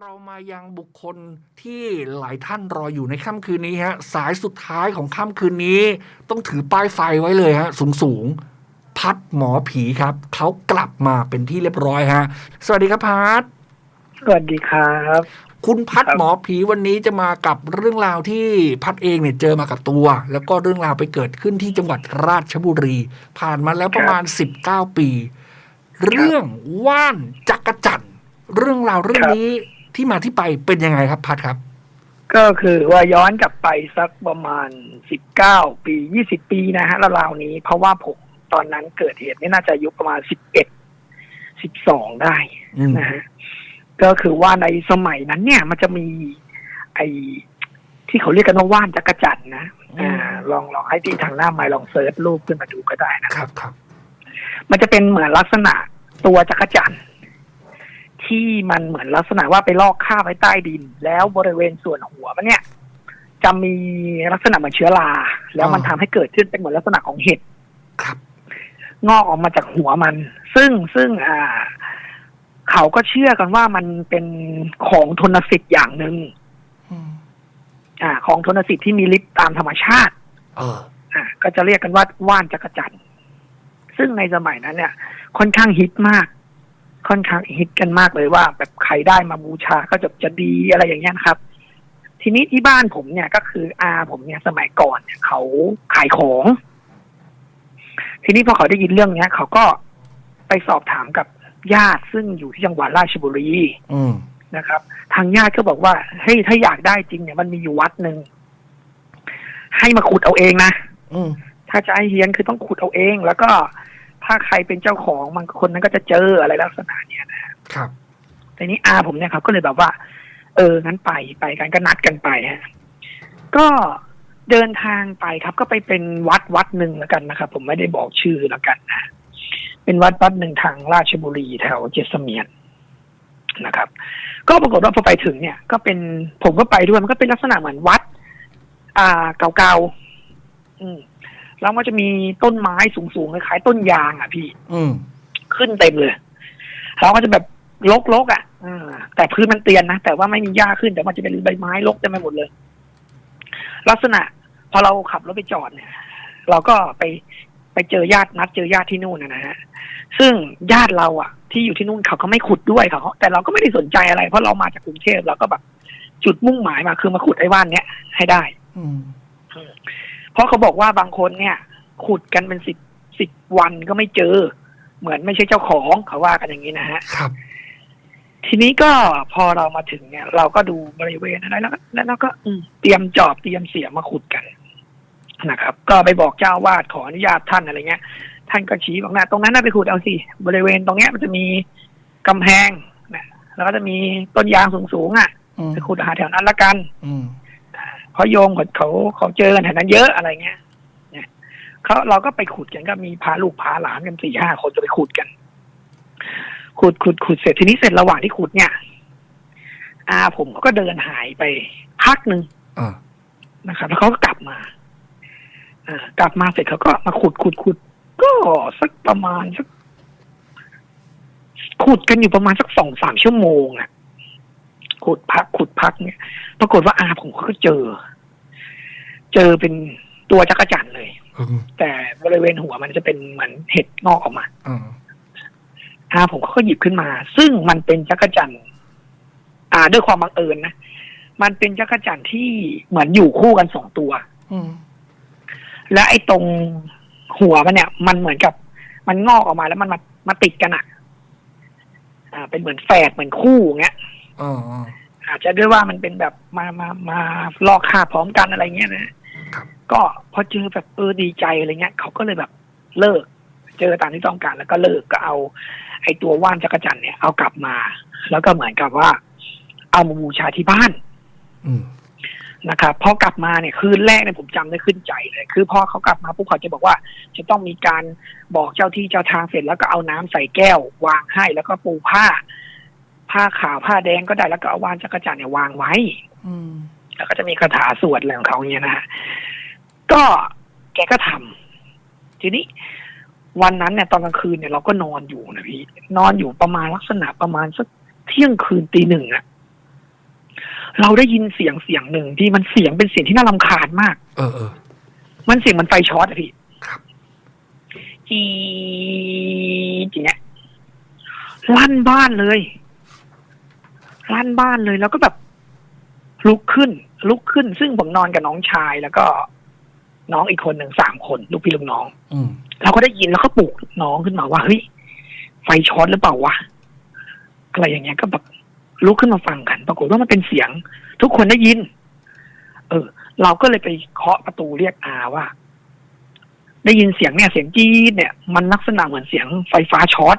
เรามายังบุคคลที่หลายท่านรออยู่ในค่ำคืนนี้ฮะ สายสุดท้ายของค่ำคืนนี้ ต้องถือป้ายไฟไว้เลยฮะ สูงสูงๆพัดหมอผีครับเขากลับมาเป็นที่เรียบร้อยฮะ สวัสดีครับพัดสวัสดีครับ คุณพัดครับหมอผีวันนี้จะมากับเรื่องราวที่พัดเองเนี่ยเจอมากับตัว แล้วก็เรื่องราวไปเกิดขึ้นที่จังหวัดราชบุรี ผ่านมาแล้วประมาณ19ปี เรื่องว่านจักรจันทร์เรื่องราวเรื่องนี้ ที่มาที่ไปเป็นยังไงครับพัดครับ ก็คือว่าย้อนกลับไปสักประมาณสิบเก้าปียี่สิบปีนะฮะราวๆนี้เพราะว่าผมตอนนั้นเกิดเหตุนี่น่าจะอายุประมาณสิบเอ็ดสิบสองได้อืมนะฮะก็คือว่าในสมัยนั้นเนี่ย มันจะมี ไอ้ที่เขาเรียกกันว่าว่านจักรจันทร์นะอ่า ลองลองให้ที่ทางหน้าไมค์ลองเซิร์ชรูปขึ้นมาดูก็ได้นะครับครับ มันจะเป็นเหมือนลักษณะตัวจักรจันทร์ ที่มันเหมือนลักษณะว่าไปลอกคราบไว้ใต้ดิน แล้วบริเวณส่วนหัวมันเนี่ย จะมีลักษณะเหมือนเชื้อรา แล้วมันทำให้เกิดขึ้นเป็นเหมือนลักษณะของเห็ดครับ งอกออกมาจากหัวมัน ซึ่งซึ่งอ่า เขาก็เชื่อกันว่ามันเป็นของทนสิทธิ์อย่างหนึ่งอืมอ่า ของทนสิทธิ์ที่มีฤทธิ์ตามธรรมชาติเอออะก็จะเรียกกันว่าว่านจักรจันทร์ซึ่งในสมัยนั้นเนี่ย ค่อนข้างฮิตมาก ค่อนข้างฮิตกันมากเลยว่า แบบใครได้มาบูชาก็จะจะดีอะไรอย่างเงี้ยนะครับ ทีนี้ที่บ้านผมเนี่ยก็คืออาผมเนี่ยสมัยก่อนเนี่ยเขาขายของ ทีนี้พอเขาได้ยินเรื่องเนี้ย เขาก็ไปสอบถามกับญาติซึ่งอยู่ที่จังหวัดราชบุรีอืมนะครับ ทางญาติก็บอกว่าเฮ้ยถ้าอยากได้จริงเนี่ยมันมีอยู่วัดหนึ่งให้มาขุดเอาเองนะอืมถ้าจะให้เฮียนคือต้องขุดเอาเอง แล้วก็ ถ้าใครเป็นเจ้าของมันคนนั้นก็จะเจออะไรลักษณะเนี้ยนะครับทีนี้อาผมเนี่ยเขาก็เลยแบบว่า เอองั้นไปไปกันก็นัดกันไปฮะก็เดินทางไปครับ ก็ไปเป็นวัดวัดหนึ่งแล้วกันนะครับ ผมไม่ได้บอกชื่อแล้วกันนะเป็นวัดวัดหนึ่งทางราชบุรีแถวเจสเมียนนะครับ ก็ปรากฏว่าพอไปถึงเนี่ย ก็เป็นผมก็ไปด้วยมันก็เป็นลักษณะเหมือนวัด อ่าเก่าๆอืม แล้วมันจะมีต้นไม้สูงๆคล้ายๆต้นยางอะพี่ อืมขึ้นเต็มเลยแล้วก็จะแบบลกๆอะอ่าแต่พื้นมันเตียนนะแต่ว่าไม่มีหญ้าขึ้นแต่มันจะเป็นใบไม้รกเต็มไปหมดเลย ลักษณะ พอเราขับรถไปจอดเนี่ย เราก็ไปไปเจอญาตินัดเจอญาติที่นู่นนะนะฮะซึ่งญาติเราอะ ที่อยู่ที่นู่นเขาก็ไม่ขุดด้วยเขาแต่เราก็ไม่ได้สนใจอะไร เพราะเรามาจากกรุงเทพเราก็แบบจุดมุ่งหมายมาคือมาขุดไอ้ว่านเนี้ยให้ได้ อืม เพราะเขาบอกว่าบางคนเนี่ย ขุดกันเป็นสิบสิบวันก็ไม่เจอ เหมือนไม่ใช่เจ้าของเขาว่ากันอย่างนี้นะฮะครับ ทีนี้ก็พอเรามาถึงเนี่ย เราก็ดูบริเวณอะไรแล้วก็แล้วเราก็อืมเตรียมจอบเตรียมเสียมมาขุดกันนะครับ ก็ไปบอกเจ้าวาดขออนุญาตท่านอะไรเงี้ยท่านก็ชี้บอกนะตรงนั้นน่าไปขุดเอาสิบริเวณตรงเนี้ยมันจะมีกำแพงนะแล้วก็จะมีต้นยางสูงๆอะอืมไปขุดหาแถวนั้นละกัน อืม เพราะโยมเขาเขาเขาเจอกันแถวนั้นเยอะอะไรเงี้ยเนี่ยเขาเราก็ไปขุดกันก็มีพาลูกพาหลานกันสี่ห้าคนจะไปขุดกัน ขุดขุดขุดเสร็จทีนี้เสร็จระหว่างที่ขุดเนี่ย อาผมก็เดินหายไปพักหนึ่งอ่านะครับ แล้วเขาก็กลับมาอ่ากลับมาเสร็จเขาก็มาขุดขุดขุดก็สักประมาณสักขุดกันอยู่ประมาณสักสองสามชั่วโมงอะ ขุดพักขุดพักเนี่ย ปรากฏว่าอาผมก็เจอ เจอเป็นตัวจักรจันทร์เลยอืมแต่บริเวณหัวมันจะเป็นเหมือนเห็ดงอกออกมาอ่าอาผมก็หยิบขึ้นมา ซึ่งมันเป็นจักรจันทร์อ่า ด้วยความบังเอิญนะมันเป็นจักรจันทร์ที่เหมือนอยู่คู่กันสองตัวอืมและไอ้ตรงหัวมันเนี่ย มันเหมือนกับ มันงอกออกมาแล้วมันมามาติดกันอะ อ่า เป็นเหมือนแฝดเหมือนคู่อย่างเงี้ย อ่าอ่าอาจจะด้วยว่ามันเป็นแบบมามามาลอกคราบพร้อมกันอะไรเงี้ยนะครับ ก็พอเจอแบบเออดีใจอะไรเงี้ยเขาก็เลยแบบเลิก เจอตามที่ต้องการแล้วก็เลิกก็เอา ไอ้ตัวว่านจักรจันทร์เนี่ยเอากลับมา แล้วก็เหมือนกับว่า เอามาบูชาที่บ้าน อืมนะครับพอกลับมาเนี่ยคืนแรกเนี่ยผมจำได้ขึ้นใจเลย คือพอเขากลับมาปุ๊บเขาจะบอกว่า จะต้องมีการบอกเจ้าที่เจ้าทางเสร็จแล้วก็เอาน้ำใส่แก้ว วางให้แล้วก็ปูผ้า ผ้าขาวผ้าแดงก็ได้แล้วก็เอาวานจักรจันทร์เนี่ยวางไว้ อืมแล้วก็จะมีคาถาสวดอะไรของเขาเนี่ยนะฮะก็แกก็ทำทีนี้ วันนั้นเนี่ยตอนกลางคืนเนี่ยเราก็นอนอยู่นะพี่นอนอยู่ประมาณลักษณะประมาณสักเที่ยงคืนตีหนึ่งอะเราได้ยินเสียงเสียงหนึ่งที่มันเสียงเป็นเสียงที่น่ารำคาญมาก เออเออมันเสียงมันไฟช็อตอะพี่ครับจีจีเนี้ยลั่นบ้านเลย ลั่นบ้านเลย แล้วก็แบบลุกขึ้น ลุกขึ้น ซึ่งผมนอนกับน้องชาย แล้วก็น้องอีกคนหนึ่งสามคน ลูกพี่ลูกน้องอืมเราก็ได้ยินแล้วก็ปลุกน้องขึ้นมาว่าเฮ้ยไฟช็อตหรือเปล่าวะอะไรอย่างเงี้ยก็แบบลุกขึ้นมาฟังกัน ปรากฏว่ามันเป็นเสียง ทุกคนได้ยิน เออ เราก็เลยไปเคาะประตูเรียกอาว่า ได้ยินเสียงเนี่ย เสียงจี๊ดเนี่ย มันลักษณะเหมือนเสียงไฟฟ้าช็อต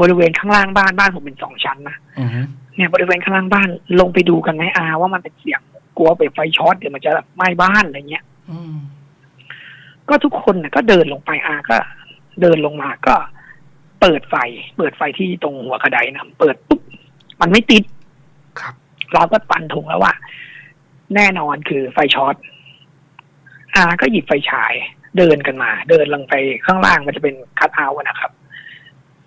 บริเวณข้างล่างบ้านบ้านผมเป็นสองชั้นนะอืมเนี่ยบริเวณข้างล่างบ้านลงไปดูกันไหมอาว่ามันเป็นเสียงกลัวเป็นไฟช็อตเดี๋ยวมันจะไหม้บ้านอะไรเงี้ยอืมก็ทุกคนน่ะก็เดินลงไปอาก็ เดินลงมาก็ เปิดไฟ เปิดไฟที่ตรงหัวกระไดนะเปิดปุ๊บมันไม่ติด ครับ เราก็ปันธงแล้วว่า แน่นอนคือไฟช็อตอาก็หยิบไฟฉาย เดินกันมา เดินลงไปข้างล่างมันจะเป็นคัทเอาท์นะครับ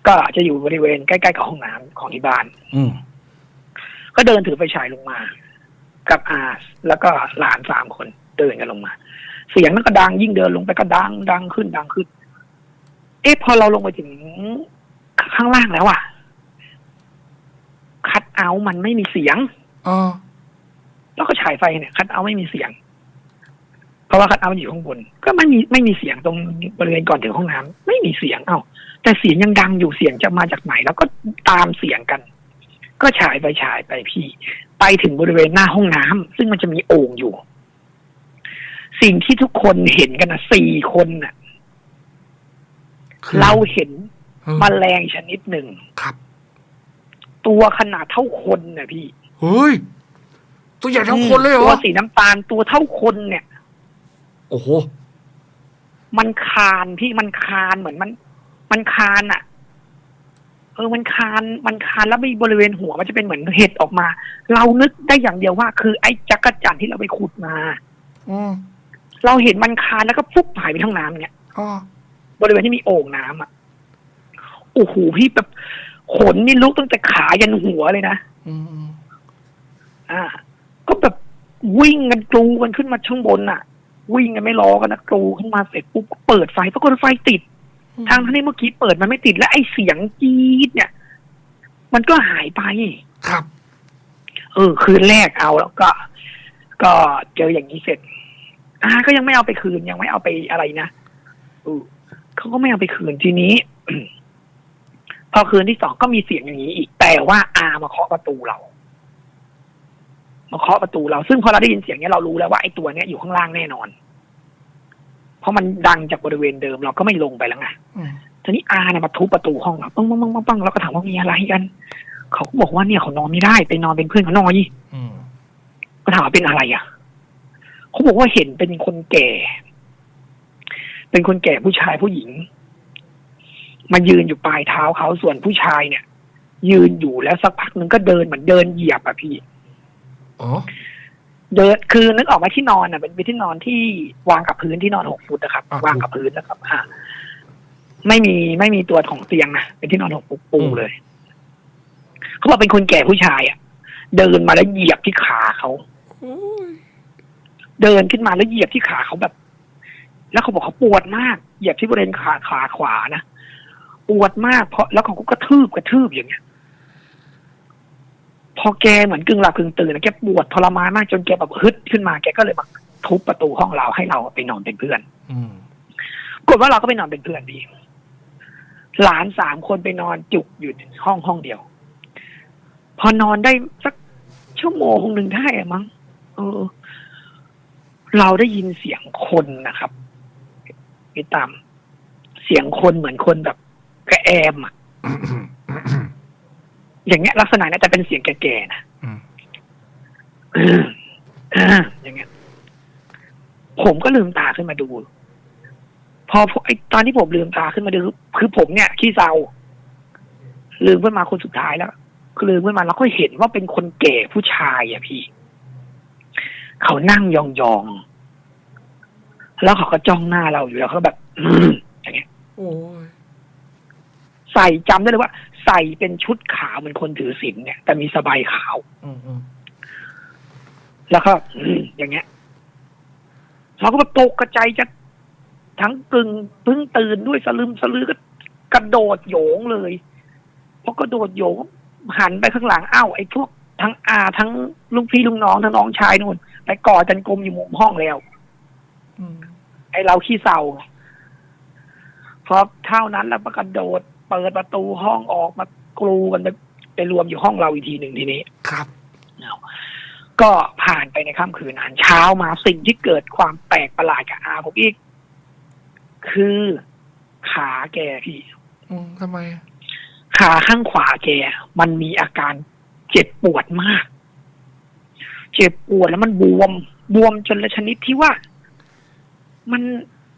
ก็จะอยู่บริเวณใกล้ๆกับห้องน้ำของที่บ้านอืมก็เดินถือไฟฉายลงมา กับอาแล้วก็หลานสามคนเดินกันลงมา เสียงมันก็ดังยิ่งเดินลงไปก็ดังดังขึ้นดังขึ้น เอ๊ะพอเราลงไปถึงข้างล่างแล้วอะคัดเอาท์มันไม่มีเสียงอ๋อแล้วก็ฉายไฟเนี่ย คัดเอาท์ไม่มีเสียง เพราะว่าคัดเอาท์อยู่ข้างบน ก็ไม่มีไม่มีเสียงตรงบริเวณก่อนถึงห้องน้ำไม่มีเสียงเอ้าแต่เสียงยังดังอยู่เสียงจะมาจากไหน แล้วก็ตามเสียงกัน ก็ฉายไปฉายไปพี่ ไปถึงบริเวณหน้าห้องน้ำซึ่งมันจะมีโอ่งอยู่ สิ่งที่ทุกคนเห็นกันนะสี่คนน่ะคือเราเห็นเออมแมลงชนิดหนึ่งครับ ตัวขนาดเท่าคนน่ะพี่เฮ้ยตัวใหญ่เท่าคนเลยเหรตัวอสีน้ำตาลตัวเท่าคนเนี่ย โอ้โห มันคานพี่มันคานเหมือนมัน มันคานอะ่ะเออมันคานมันคานแล้วมีบริเวณหัวมันจะเป็นเหมือนเห็ดออกมา เรานึกได้อย่างเดียวว่า คือไอ้จักรจันทร์ที่เราไปขุดมาอืมเราเห็นมันคานแล้วก็ฟุบหายไปท้องน้ำเนี่ยอ๋อบริเวณที่มีโอ่งน้ำอะโอ้โหพี่แบบขนนี่ลุกตั้งแต่ขายันหัวเลยนะอืมอืมอ่า ก็แบบวิ่งกันกรูกันขึ้นมาข้างบนอะ วิ่งกันไม่รอกันนะกรูขึ้นมาเสร็จปุ๊บก็เปิดไฟปรากฏไฟติด ทางที่เมื่อกี้เปิดมันไม่ติดและไอ้เสียงจี๊ดเนี่ย มันก็หายไปครับ เออ คืนแรกเอาแล้วก็ ก็เจออย่างนี้เสร็จอ่าก็ยังไม่เอาไปคืนยังไม่เอาไปอะไรนะเออเขาก็ไม่เอาไปคืนทีนี้พอคืนที่สองก็มีเสียงอย่างนี้อีก แต่ว่าอามาเคาะประตูเรา มาเคาะประตูเรา ซึ่งพอเราได้ยินเสียงเนี้ยเรารู้แล้วว่าไอ้ตัวเนี้ยอยู่ข้างล่างแน่นอน เพราะมันดังจากบริเวณเดิมเราก็ไม่ลงไปแล้วไงอืมทีนี้อาเนี่ยมาทุบประตูห้องเราปังปังปังปังปังแล้วก็ถามว่ามีอะไรกัน เขาก็บอกว่าเนี่ยเขานอนไม่ได้ไปนอนเป็นเพื่อนเขาหน่อยอืมก็ถามว่าเป็นอะไรอะ เขาบอกว่าเห็นเป็นคนแก่ เป็นคนแก่ผู้ชายผู้หญิง มายืนอยู่ปลายเท้าเขาส่วนผู้ชายเนี่ย ยืนอยู่แล้วสักพักหนึ่งก็เดินเหมือนเดินเหยียบอะพี่อ๋อ เดินคือนึกออกไหมาที่นอนอะเป็นเป็นที่นอนที่วางกับพื้นที่นอนหกฟุตนะครับ วางกับพื้นนะครับอ่าไม่มีไม่มีตัวของเตียงนะเป็นที่นอนหกฟุตปูเลยเขาบอกเป็นคนแก่ผู้ชายอะ เดินมาแล้วเหยียบที่ขาเขาโอ้ยเดินขึ้นมาแล้วเหยียบที่ขาเขาแบบ แล้วเขาบอกเขาปวดมาก เหยียบที่บริเวณขาขาขวานะปวดมากเพราะแล้วเขาก็กระทืบกระทืบอย่างเงี้ย พอแกเหมือนกึ่งหลับกึ่งตื่นนะแกปวดทรมานมากจนแกแบบฮึดขึ้นมาแกก็เลยมาทุบประตูห้องเราให้เราไปนอนเป็นเพื่อนอืมปรากฏว่าเราก็ไปนอนเป็นเพื่อนดีหลานสามคนไปนอนจุกอยู่ห้องห้องเดียว พอนอนได้สักชั่วโมงหนึ่งได้อะมั้งเออ เราได้ยินเสียงคนนะครับพี่ตาม เสียงคนเหมือนคนแบบกระแอมอะอืมอืมอืมอืม อย่างเงี้ยลักษณะน่าจะเป็นเสียงแก่ๆนะอืมอย่างเงี้ย ผมก็ลืมตาขึ้นมาดูพอไอตอนที่ผมลืมตาขึ้นมาดูคือผมเนี่ยขี้เศร้าลืมขึ้นมาคนสุดท้ายแล้วคือลืมขึ้นมาแล้วก็เห็นว่าเป็นคนแก่ผู้ชายอะพี่ เขานั่งยองๆแล้วเขาก็จ้องหน้าเราอยู่แล้วเขาก็แบบอืมอย่างเงี้ยโอ้ยใส่จำได้เลยว่าใส่เป็นชุดขาวเหมือนคนถือศีลเนี่ย แต่มีสบายขาวอืมอืมแล้วก็อืมอย่างเงี้ยเราก็ตกกระใจจะทั้งกึ่งเพิ่งตื่นด้วยสลึมสลือก็กระโดดโยงเลยพอกระโดดโยงหันไปข้างหลังอ้าวไอ้พวกทั้งอาทั้งลูกพี่ลูกน้องทั้งน้องชายนู่นไปกอดกันกลมอยู่มุมห้องแล้วอืมไอ้เราขี้เศร้าไงพอเท่านั้นแล้วก็กระโดด เปิดประตูห้องออกมากรูกันไปไปรวมอยู่ห้องเราอีกทีหนึ่งทีนี้ครับก็ผ่านไปในค่ำคืนนั้นเช้ามาสิ่งที่เกิดความแปลกประหลาดกับอาผมอีก คือขาแกพี่อืมทำไม ขาข้างขวาแก มันมีอาการเจ็บปวดมาก เจ็บปวดแล้วมันบวม บวมจนละชนิดที่ว่า มัน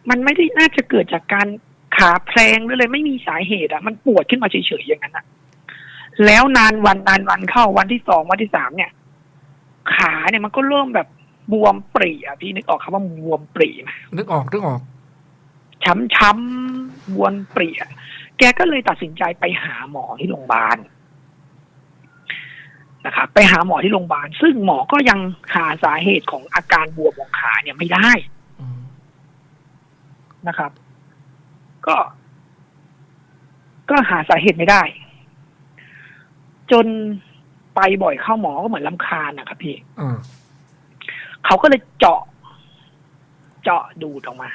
มันไม่ได้น่าจะเกิดจากการ ขาแพลงหรืออะไรไม่มีสาเหตุอะมันปวดขึ้นมาเฉยๆอย่างนั้นอะแล้วนานวันนานวันเข้าวันที่สองวันที่สามเนี่ย ขาเนี่ยมันก็เริ่มแบบบวมปรีอะพี่นึกออกคำว่าบวมปรีไหมนึกออกนึกออก ช้ำๆบวมเปรียแกก็เลยตัดสินใจไปหาหมอที่โรงพยาบาลนะครับไปหาหมอที่โรงพยาบาล ซึ่งหมอก็ยังหาสาเหตุของอาการบวมของขาเนี่ยไม่ได้อืมนะครับ ก็ ก็หาสาเหตุไม่ได้ จนไปบ่อยเข้าหมอก็เหมือนลำคาญนะครับพี่อ่าเขาก็เลยเจาะ เจาะดูดออกมา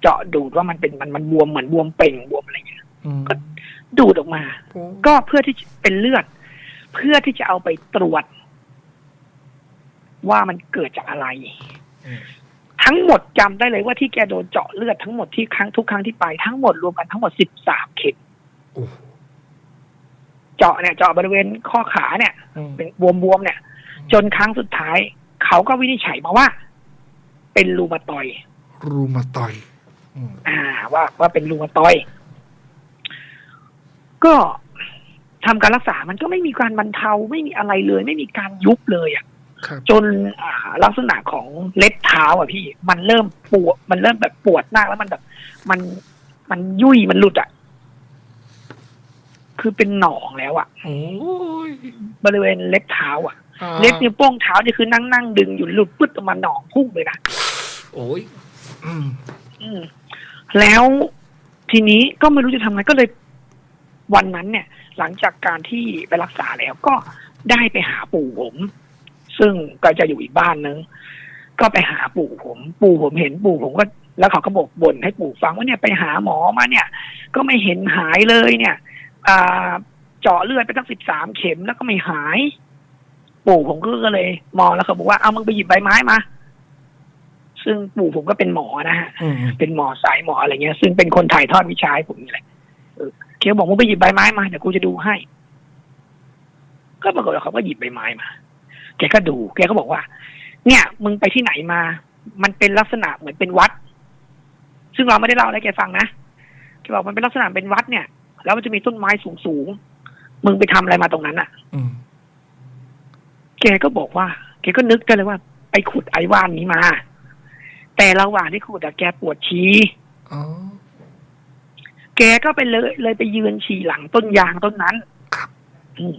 เจาะดูดว่ามันเป็นมันมันบวมเหมือนบวมเป่งบวมอะไรเงี้ยอืมดูดออกมาโอ้ก็เพื่อที่จะเป็นเลือด เพื่อที่จะเอาไปตรวจ ว่ามันเกิดจากอะไรอืม ทั้งหมดจำได้เลยว่าที่แกโดนเจาะเลือดทั้งหมดที่ครั้งทุกครั้งที่ไปทั้งหมดรวมกันทั้งหมดสิบสามเข็มโอ้เจาะเนี่ยเจาะบริเวณข้อขาเนี่ยอืมเป็นบวมๆเนี่ย จนครั้งสุดท้าย เขาก็วินิจฉัยมาว่า เป็นรูมาตอยด์รูมาตอยด์อืมอ่า ว่าว่าเป็นรูมาตอยด์ก็ทำการรักษามันก็ไม่มีการบรรเทาไม่มีอะไรเลย ไม่มีการยุบเลยอะครับ จนอ่าลักษณะของเล็บเท้าอะพี่ มันเริ่มปวด มันเริ่มแบบปวดมากแล้วมันแบบ มันมันยุ่ยมันหลุดอะคือเป็นหนองแล้วอะโอ้ยบริเวณเล็บเท้า อะอ่าเล็บนิ้วโป้งเท้านี่คือนั่งนั่งดึงอยู่หลุดปึ๊ดออกมาหนองพุ่งเลยนะโอ้ยอืมอืมแล้วทีนี้ก็ไม่รู้จะทำไงก็เลยวันนั้นเนี่ย หลังจากการที่ไปรักษาแล้วก็ได้ไปหาปู่ผม ซึ่งก็จะอยู่อีกบ้านนึง ก็ไปหาปู่ผม ปู่ผมเห็นปู่ผมก็แล้วเขาก็บอกบ่นให้ปู่ฟังว่าเนี่ยไปหาหมอมาเนี่ย ก็ไม่เห็นหายเลยเนี่ยอ่าเจาะเลือดไปตั้งสิบสามเข็มแล้วก็ไม่หาย ปู่ผมก็เลย มองแล้วเขาบอกว่าเอามึงไปหยิบใบไม้มาซึ่งปู่ผมก็เป็นหมอนะฮะอืมเป็นหมอสายหมออะไรเงี้ย ซึ่งเป็นคนถ่ายทอดวิชาให้ผมนี่แหละเออเคียวบอกมึงไปหยิบใบไม้มาเดี๋ยวกูจะดูให้ ก็ปรากฏว่าเขาก็หยิบใบไม้มา แกก็ดู แกก็บอกว่า เนี่ย มึงไปที่ไหนมา มันเป็นลักษณะเหมือนเป็นวัด ซึ่งเราไม่ได้เล่าให้แกฟังนะแกบอกมันเป็นลักษณะเป็นวัดเนี่ย แล้วมันจะมีต้นไม้สูงสูงๆมึงไปทำอะไรมาตรงนั้นอะอืมแกก็บอกว่า แกก็นึกได้เลยว่า ไปขุดไอ้ว่านนี้มา แต่ระหว่างที่ขุดอะแกปวดชีอ๋อแกก็ไปเลย เลยไปยืนฉี่หลังต้นยางต้นนั้น ครับอืม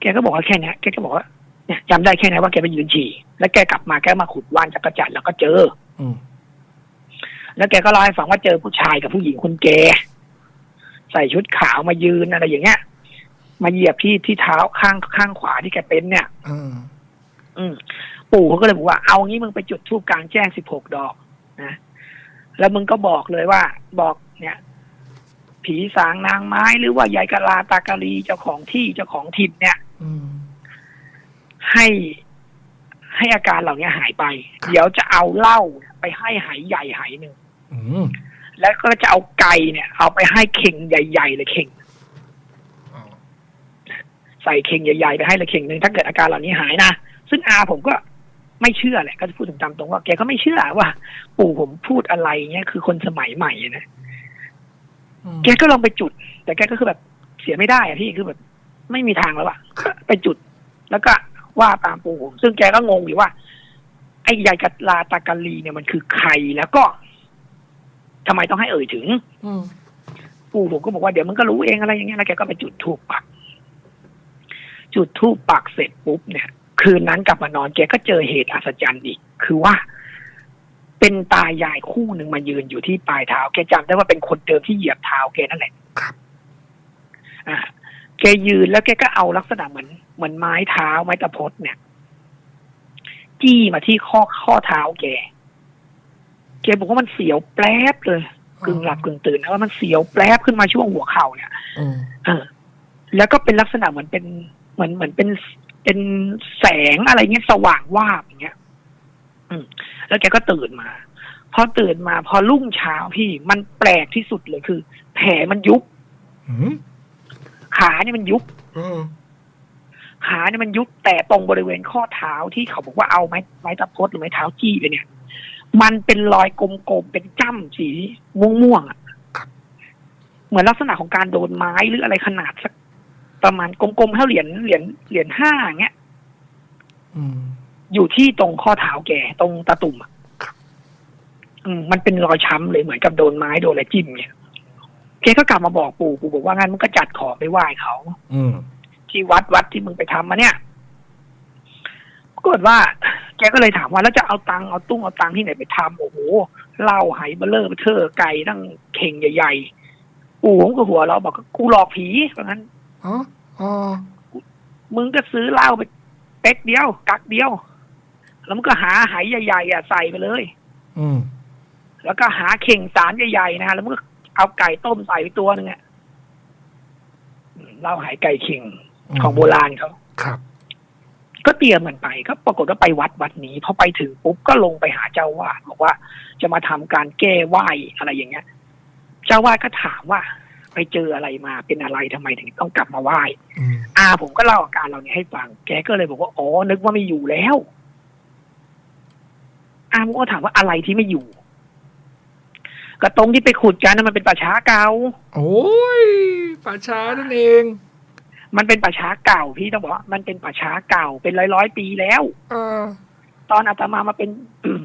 แกก็บอกว่าแค่เนี้ยแกก็บอกว่า เนี่ยจำได้แค่นี้ว่าแกไปยืนฉี่แล้วแกกลับมาแกมาขุดว่านจักรจันทร์แล้วก็เจอ อืมแล้วแกก็เล่าให้ฟังว่าเจอผู้ชายกับผู้หญิงคนแกใส่ชุดขาวมายืนอะไรอย่างเงี้ย มาเหยียบที่ที่เท้าข้างข้างขวาที่แกเป็นเนี่ย อืมอืมปู่เขาก็เลยบอกว่าเอางี้มึงไปจุดธูปกลางแจ้งสิบหกดอกนะแล้วมึงก็บอกเลยว่า บอกเนี่ย ผีสางนางไม้หรือว่ายายกะลาตากะลีเจ้าของที่เจ้าของถิ่นเนี่ย อืม ให้ให้อาการเหล่านี้หายไป เดี๋ยวจะเอาเหล้าไปให้หายใหญ่หายหนึ่งอืมแล้วก็จะเอาไก่เนี่ย เอาไปให้เข่งใหญ่ๆเลยเข่งอ๋อใส่เข่งใหญ่ๆไปให้เลยเข่งหนึ่งถ้าเกิดอาการเหล่านี้หายนะซึ่งอาผมก็ไม่เชื่อแหละก็จะพูดถึงตามตรงว่าแกก็ไม่เชื่อว่า ปู่ผมพูดอะไรเนี่ยคือคนสมัยใหม่นะอืมแกก็ลองไปจุด แต่แกก็คือแบบเสียไม่ได้อะพี่คือแบบ ไม่มีทางแล้วอะก็ไปจุด แล้วก็ ว่าตามปู่ผมซึ่งแกก็งงอยู่ว่า ไอ้ยายกัลาตากาลีเนี่ยมันคือใครแล้วก็ทำไมต้องให้เอ่ยถึง อืมปู่ผมก็บอกว่าเดี๋ยวมึงก็รู้เองอะไรอย่างเงี้ยแล้วแกก็ไปจุดธูปปัก จุดธูปปักเสร็จปุ๊บเนี่ย คืนนั้นกลับมานอนแกก็เจอเหตุอัศจรรย์อีก คือว่าเป็นตายายคู่หนึ่งมายืนอยู่ที่ปลายเท้า แกจำได้ว่าเป็นคนเดิมที่เหยียบเท้าแกนั่นแหละ ครับ อ่า แกยืนแล้วแกก็เอาลักษณะเหมือน เหมือนไม้เท้าไม้ตะพดเนี่ย จี้มาที่ข้อข้อเท้าแกแกบอกว่ามันเสียวแปลบเลยกึ่งหลับกึ่งตื่นนะว่ามันเสียวแปลบขึ้นมาช่วงหัวเข่าเนี่ยอืมเออ แล้วก็เป็นลักษณะเหมือนเป็นเหมือนเหมือนเป็นเป็นแสงอะไรเงี้ยสว่างวาบอย่างเงี้ย อืม แล้วแกก็ตื่นมาพอตื่นมาพอรุ่งเช้าพี่มันแปลกที่สุดเลยคือ แผลมันยุบอืมขาเนี่ยมันยุบเออ ขาเนี่ยมันยุบแต่ตรงบริเวณข้อเท้าที่เขาบอกว่าเอาไม้ไม้ตะพดหรือไม้เท้าจี้ไปเนี่ย มันเป็นรอยกลมๆเป็นจ้ำสีม่วงๆอะเหมือนลักษณะของการโดนไม้หรืออะไรขนาดสักประมาณกลมๆเท่าเหรียญเหรียญเหรียญห้าอย่างเงี้ยอืมอยู่ที่ตรงข้อเท้าแกตรงตาตุ่มอะอืมมันเป็นรอยช้ำเลยเหมือนกับโดนไม้โดนอะไรจิ้มเนี่ยแกก็กลับมาบอกปู่ปู่บอกว่างั้นมึงก็จัดของไปไหว้เขา อืม ที่วัดวัดที่มึงไปทำมาเนี่ยปรากฏว่า แกก็เลยถามว่าแล้วจะเอาตังค์เอาตุ้งเอาตังค์ที่ไหนไปทำโอ้โหเหล้าไหเบลเลอร์เทอร์ไก่ตั้งเข่งใหญ่ๆปู่ผมก็หัวเราะบอกกูหลอกผีเพราะงั้นอ๋ออ๋อมึงก็ซื้อเหล้าไปเป๊กเดียว กักเดียว แล้วมึงก็หาไหใหญ่ๆอะใส่ไปเลย อืมแล้วก็หาเข่งสารใหญ่ๆนะแล้วมึงก็เอาไก่ต้มใส่ไปตัวหนึงอะอืมเหล้าไหไก่เข่ง ของโบราณเขาครับ ก็เตรียมกันไปก็ปรากฏว่าไปวัดวัดนี้พอไปถึงปุ๊บก็ลงไปหาเจ้าวาดบอกว่าจะมาทำการแก้ไหวอะไรอย่างเงี้ย เจ้าวาดก็ถามว่า ไปเจออะไรมาเป็นอะไรทำไมถึงต้องกลับมาไหว้อืมอาผมก็เล่าอาการเราเนี่ยให้ฟัง แกก็เลยบอกว่าอ๋อนึกว่าไม่อยู่แล้ว อาผมก็ถามว่าอะไรที่ไม่อยู่ก็ตรงที่ไปขุดกันนะมันเป็นป่าช้าเก่า โอ้ยป่าช้านั่นเอง มันเป็นป่าช้าเก่าพี่ต้องบอกว่ามันเป็นป่าช้าเก่าเป็นร้อยร้อยๆปีแล้วเออตอนอาตมามาเป็น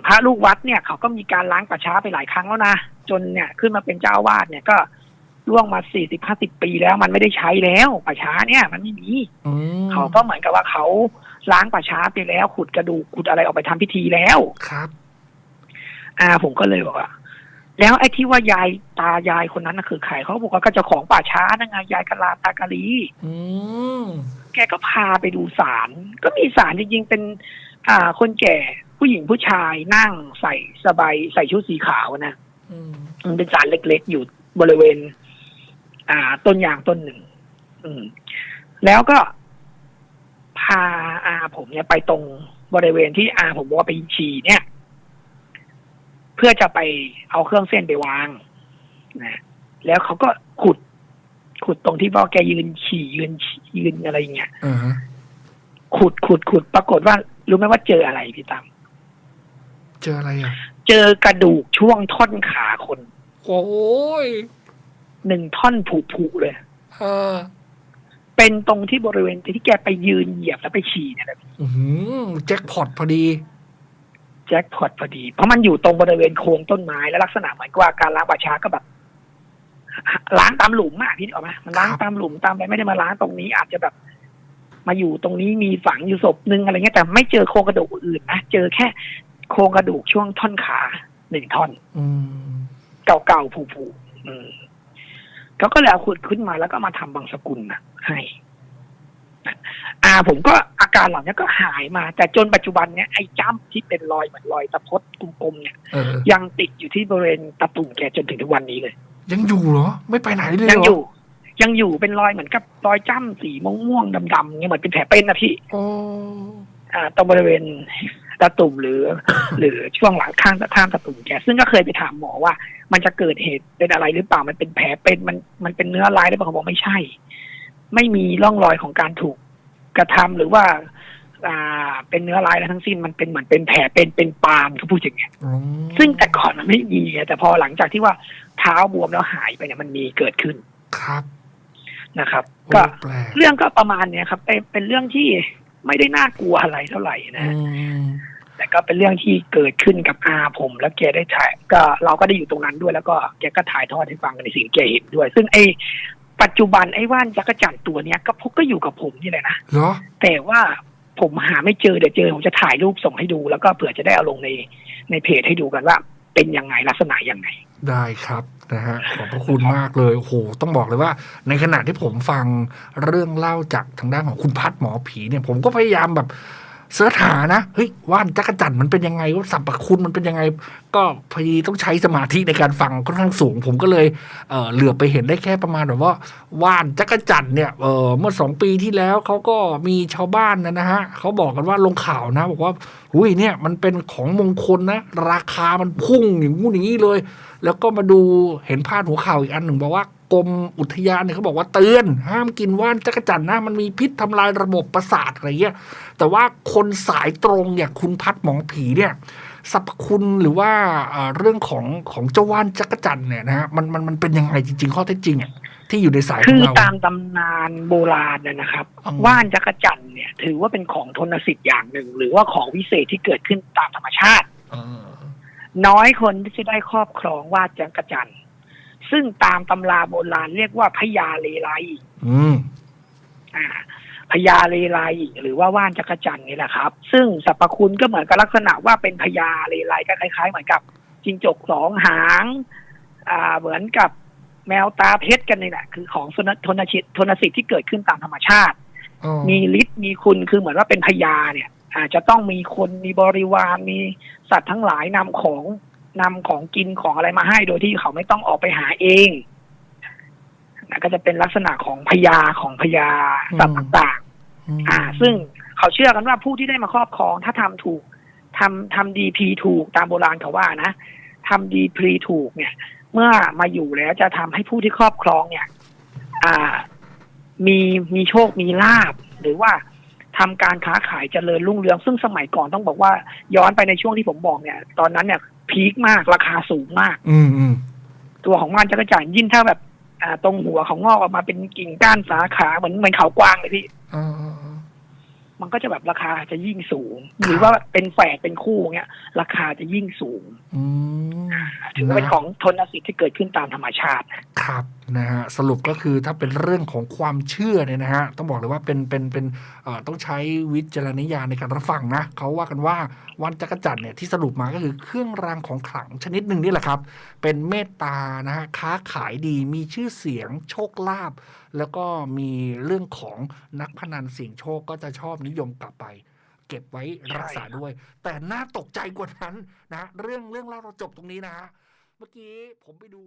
พระลูกวัดเนี่ย เขาก็มีการล้างป่าช้าไปหลายครั้งแล้วนะจนเนี่ยขึ้นมาเป็นเจ้าวาดเนี่ยก็ล่วงมาสี่สิบห้าสิบปีแล้วมันไม่ได้ใช้แล้วป่าช้าเนี่ย มันไม่มีอืมเขาก็เหมือนกับว่าเขาล้างป่าช้าไปแล้ว ขุดกระดูกขุดอะไรออกไปทำพิธีแล้วครับ อ่าผมก็เลยบอกว่า แล้วไอ้ที่ว่ายายตายายคนนั้นน่ะคือใครเขาบอกว่าก็เจ้าของป่าช้านั่นไงยายกะลาตากะลีอืมแกก็พาไปดูศาลก็มีศาลจริงๆเป็น อ่า คนแก่ผู้หญิงผู้ชายนั่งใส่สบายใส่ชุดสีขาวนะอืมมันเป็นศาลเล็กๆอยู่บริเวณ อ่า ต้นยางต้นหนึ่งอืมแล้วก็พาอาผมเนี่ยไปตรงบริเวณที่อาผมบอกว่าไปฉี่เนี่ย เพื่อจะไปเอาเครื่องเส้นไปวางนะแล้วเขาก็ขุด ขุดตรงที่ว่าแกยืนฉี่ยืนฉี่ยืนอะไรอย่างเงี้ยอ่าฮะขุดขุดขุดปรากฏว่า รู้ไหมว่าเจออะไรพี่ตั้มเจออะไรอะ เจอกระดูกช่วงท่อนขาคน โอ้ยหนึ่งท่อนผุผุๆเลยเออเป็นตรงที่บริเวณที่แกไปยืนเหยียบแล้วไปฉี่เนี่ยแหละอื้อหือแจ็คพอตพอดีแจ็คพอตพอดี เพราะมันอยู่ตรงบริเวณโคนต้นไม้และลักษณะเหมือนกับว่าการล้างป่าช้าก็แบบล้างตามหลุมอะพี่นึกออกไหมมันล้างครับตามหลุมตามอะไรไม่ได้มาล้างตรงนี้ อาจจะแบบ มาอยู่ตรงนี้มีฝังอยู่ศพหนึ่งอะไรเงี้ยแต่ไม่เจอโครงกระดูกอื่นนะเจอแค่โครงกระดูกช่วงท่อนขาหนึ่งท่อนอืมเก่าๆผุๆอืมเขาก็เลยเอาขุดขึ้นมาแล้วก็มาทำบางสกุลนะให้นะ อ่าผมก็อาการเหล่านี้ก็หายมา แต่จนปัจจุบันเนี้ยไอ้จ้ำที่เป็นรอยเหมือนรอยตะพดกลมๆเนี่ยเออยังติดอยู่ที่บริเวณตะตุ่มแกจนถึงทุกวันนี้เลย ยังอยู่เหรอ ไม่ไปไหนเลยเหรยังอยู่ ยังอยู่เป็นรอยเหมือนกับรอยจ้ำสีม่วงๆดำๆเงี้ยเหมือนเป็นแผลเป็นนะพี่โอ้อ่าตรงบริเวณตะตุ่มหรือ หรือช่วงหลังข้างข้างตะตุ่มแกซึ่งก็เคยไปถามหมอว่า มันจะเกิดเหตุเป็นอะไรหรือเปล่ามันเป็นแผลเป็นมันมันเป็นเนื้อลายหรือเปล่าเขาบอกไม่ใช่ ไม่มีร่องรอยของการถูกกระทำหรือว่า อ่า เป็นเนื้อลายอะไรทั้งสิ้นมันเป็นเหมือนเป็นแผลเป็นเป็นปานเขาพูดอย่างเงี้ยอืมซึ่งแต่ก่อนมันไม่มีไงแต่พอหลังจากที่ว่าเท้าบวมแล้วหายไปเนี่ยมันมีเกิดขึ้นครับนะครับโอ้ก็แปลกเรื่องก็ประมาณเนี้ยครับ เป็นเป็นเรื่องที่ไม่ได้น่ากลัวอะไรเท่าไหร่นะอืมแต่ก็เป็นเรื่องที่เกิดขึ้นกับอาผม แล้วแกได้ถ่าย ก็เราก็ได้อยู่ตรงนั้นด้วยแล้วก็แกก็ถ่ายทอดให้ฟังในสิ่งที่แกเห็นด้วย ซึ่งไอ้ ปัจจุบันไอ้ว่านจักรจันทร์ตัวเนี้ยก็พกก็อยู่กับผมนี่แหละนะเหรอแต่ว่าผมหาไม่เจอเดี๋ยวเจอผมจะถ่ายรูปส่งให้ดู แล้วก็เผื่อจะได้เอาลงในในเพจให้ดูกันว่า เป็นยังไงลักษณะยังไง ได้ครับนะฮะขอบพระคุณมากเลยโอ้โหต้องบอกเลยว่า ในขณะที่ผมฟังเรื่องเล่าจากทางด้านของคุณพัฒน์หมอผีเนี่ย ผมก็พยายามแบบ เสิร์ชหานะเฮ้ยว่านจักรจันมันเป็นยังไงว่าสรรพคุณมันเป็นยังไง ก็พอดีต้องใช้สมาธิในการฟังค่อนข้างสูง ผมก็เลยเออเหลือไปเห็นได้แค่ประมาณแบบว่าว่านจักรจันเนี่ยเออเมื่อสองปีที่แล้วเขาก็มีชาวบ้านนะนะฮะเขาบอกกันว่าลงข่าวนะบอกว่าหุยเนี่ยมันเป็นของมงคลนะ ราคามันพุ่งอย่างงู้นอย่างนี้เลย แล้วก็มาดูเห็นพาดหัวข่าวอีกอันหนึ่งบอกว่า กรมอุทยานเนี่ยเขาบอกว่าเตือน ห้ามกินว่านจักรจันทร์นะ มันมีพิษทำลายระบบประสาทอะไรเงี้ยแต่ว่าคนสายตรงอย่างคุณพัดหมอผีเนี่ยสรรพคุณหรือว่าเอ่อเรื่องของของเจ้าว่านจักรจันทร์เนี่ยนะฮะมันมันมันเป็นยังไงจริง ๆ ข้อเท็จจริงอะที่อยู่ในสายขคือองเราตามตำนานโบราณนะนะครับอืมว่านจักรจันทร์เนี่ย ถือว่าเป็นของทนสิทธิ์อย่างหนึ่ง หรือว่าของวิเศษที่เกิดขึ้นตามธรรมชาติเออน้อยคนที่จะได้ครอบครองว่านจักรจันทร์ ซึ่งตามตำราโบราณเรียกว่าพญาเลไลอืมอ่าพญาเลไลหรือว่าว่านจักรจันทร์นี่แหละครับ ซึ่งสรรพคุณก็เหมือนกับลักษณะว่าเป็นพญาเลไลก็คล้าย ๆ เหมือนกับจิงจกสองหาง อ่า เหมือนกับแมวตาเพชรกันนี่แหละคือของทนทนชิตทนสิทธิ์ที่เกิดขึ้นตามธรรมชาติอ๋อมีฤทธิ์มีคุณคือเหมือนว่าเป็นพญาเนี่ยอาจจะต้องมีคนมีบริวารมีสัตว์ทั้งหลายนำของ นำของกินของอะไรมาให้ โดยที่เขาไม่ต้องออกไปหาเองนะก็จะเป็นลักษณะของพญาของพญาสัตว์ต่างมๆอ่า ซึ่งเขาเชื่อกันว่าผู้ที่ได้มาครอบครอง ถ้าทำถูกทำทำดีพีถูกตามโบราณเขาว่านะทำดีพีถูกเนี่ย เมื่อมาอยู่แล้วจะทำให้ผู้ที่ครอบครองเนี่ย อ่า มีมีโชคมีลาบหรือว่าทำการค้าขายเจริญรุ่งเรือง ซึ่งสมัยก่อนต้องบอกว่าย้อนไปในช่วงที่ผมบอกเนี่ย ตอนนั้นเนี่ย พีคมากราคาสูงมาก อืมอืมตัวของว่านจักรจันทร์ยิ่งถ้าแบบ อ่า ตรงหัวของงอกออกมาเป็นกิ่งก้านสาขาเหมือนเหมือนเขากวางเลยพี่เออเออเออมันก็จะแบบราคาจะยิ่งสูง หรือว่าเป็นแฝดเป็นคู่เงี้ย ราคาจะยิ่งสูงอืมถือว่าเป็นของทนสิทธิ์ที่เกิดขึ้นตามธรรมชาติครับ นะฮะสรุปก็คือถ้าเป็นเรื่องของความเชื่อเนี่ยนะฮะต้องบอกเลยว่าเป็นเป็นเป็นต้องใช้วิจารณญาณในการรับฟังนะเขาว่ากันว่าวันจักรจันทร์เนี่ยที่สรุปมาก็คือเครื่องรางของขลังชนิดหนึ่งนี่แหละครับ เป็นเมตตานะฮะค้าขายดีมีชื่อเสียงโชคลาภแล้วก็มีเรื่องของนักพนันเสี่ยงโชคก็จะชอบนิยมกลับไปเก็บไว้รักษาด้วย แต่น่าตกใจกว่านั้นนะฮะเรื่องเรื่องเล่าเราจบตรงนี้นะฮะเมื่อกี้ผมไปดู